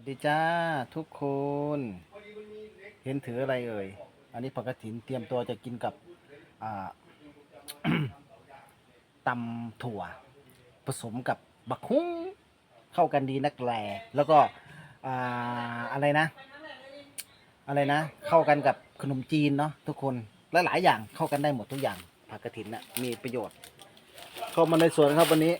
วัสดีจ้าทุกคน เห็นถืออะไรเอ่ย อันนี้ผักกระถินเตรียมตัวจะกินกับอ่าตำถั่ว ผสมกับบักฮุ้งเข้ากันดีนักแลแล้วก็อ่าอะไรนะ อะไรนะ เข้ากันกับขนมจีนเนาะทุกคนและหลายอย่างเข้ากันได้หมดทุกอย่างผักกระถินน่ะมีประโยชน์ เข้ามาในสวนครับวันนี้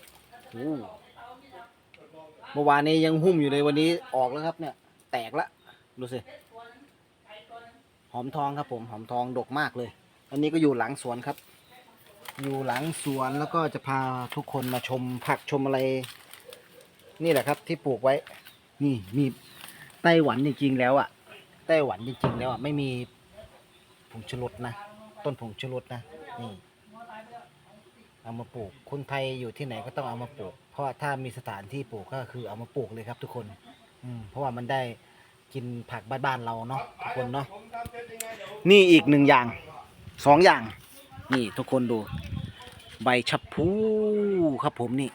เมื่อวานนี้ยังหุ้มอยู่เลยวันนี้ออกแล้วครับเนี่ย แตกละดูสิหอมทองครับผมหอมทองดกมากเลย อันนี้ก็อยู่หลังสวนครับ อยู่หลังสวนแล้วก็จะพาทุกคนมาชมผักชมอะไร นี่แหละครับที่ปลูกไว้ นี่มีไต้หวันจริงๆแล้วอะ่ะไต้หวันจริงๆแล้วอะ่ะไม่มีผงชูรสนะ ต้นผงชูรสนะนี่ เอามาปลูก คนไทยอยู่ที่ไหนก็ต้องเอามาปลูก เพราะถ้ามีสถานที่ปลูกก็คือเอามาปลูกเลยครับ ทุกคนอืมเพราะว่ามันได้กินผักบ้านๆเราเนาะทุกคนเนาะนี่อีกหนึ่งอย่างสองอย่าง นี่ทุกคนดู ใบชะพูครับผมนี่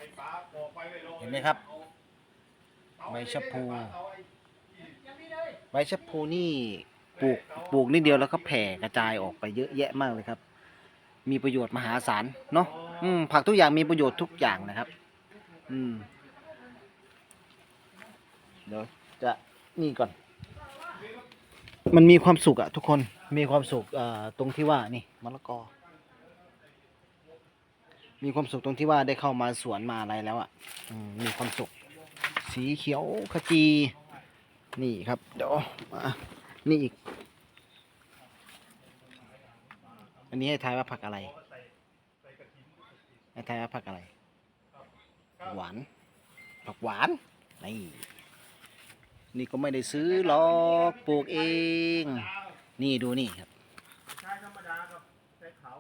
เห็นไหมครับ ใบชะพูใบชะพูนี่ปลูกปลูกนิดเดียวแล้วก็แผ่กระจายออกไปเยอะแยะมากเลยครับ มีประโยชน์มหาศาลเนาะ อืม ผักทุกอย่างมีประโยชน์ทุกอย่างนะครับ อืม เดี๋ยวจะนี่ก่อน มันมีความสุขอะทุกคน มีความสุขอ่าตรงที่ว่านี่มะละกอ มีความสุขตรงที่ว่าได้เข้ามาสวนมาอะไรแล้วอะอืมมีความสุข สีเขียวขจี นี่ครับ เดี๋ยวมานี่อีก อันนี้ให้ทายว่าผักอะไร ให้ทายว่าผักอะไรผักหวาน ผักหวาน นี่ นี่ก็ไม่ได้ซื้อหรอกปลูกเอง นี่ดูนี่ครับใช้ธรรมดากับใช้เขา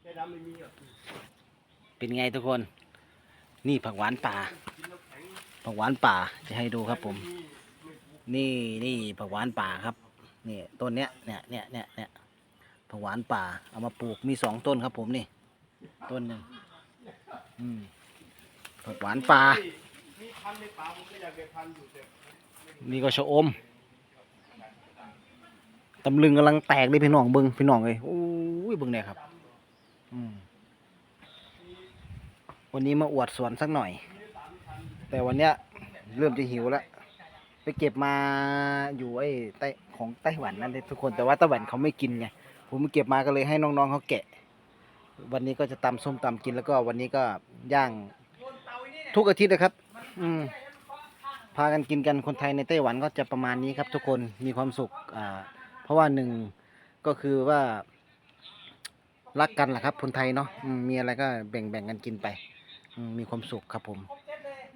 ใช้ดำไม่มีอะเป็นไงทุกคน นี่ผักหวานป่า ผักหวานป่าจะให้ดูครับผม นี่นี่ผักหวานป่าครับ นี่ต้นเนี้ยเนี่ยเนี่ยเนี่ยเนี่ยผักหวานป่า เอามาปลูกมีสองต้นครับผมนี่ ต้นหนึ่งอืมผักหวานป่า มีพันในป่าผมก็อยากได้พันอยู่แต่นี่ก็ชะอม ตำลึงกำลังแตกเลยพี่น้องเบิงพี่น้องเลยโอ้ยเบิงเนี่ยครับอืมวันนี้มาอวดสวนสักหน่อย แต่วันเนี้ยเริ่มจะหิวแล้ว ไปเก็บมาอยู่ไอ้ไต้ของไต้หวันนั่นเลยทุกคนแต่ว่าไต้หวันเขาไม่กินไงผมเก็บมาก็เลยให้น้องๆเขาแกะ วันนี้ก็จะตำส้มตำกินแล้วก็วันนี้ก็ย่างทุกอาทิตย์นะครับ อืมพากันกินกันคนไทยในไต้หวันก็จะประมาณนี้ครับทุกคนมีความสุขอ่าเพราะว่าหนึ่งก็คือว่า รักกันแหละครับ คนไทยเนาะอืมมีอะไรก็แบ่งแบ่งกันกินไปอืมมีความสุขครับผม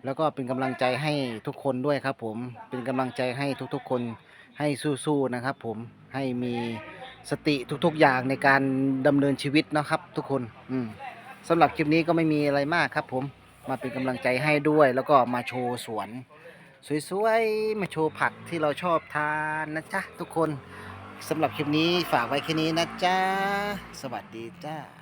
แล้วก็เป็นกำลังใจให้ทุกคนด้วยครับ ผมเป็นกำลังใจให้ทุกๆคนให้สู้ๆนะครับ ผมให้มี สติทุกๆอย่างในการดำเนินชีวิตนะครับ ทุกคนอืมสำหรับคลิปนี้ก็ไม่มีอะไรมากครับ ผมมาเป็นกำลังใจให้ด้วย แล้วก็มาโชว์สวน สวยๆมาโชว์ผักที่เราชอบทานนะจ๊ะทุกคนสำหรับคลิปนี้ฝากไว้แค่นี้นะจ๊ะสวัสดีจ้า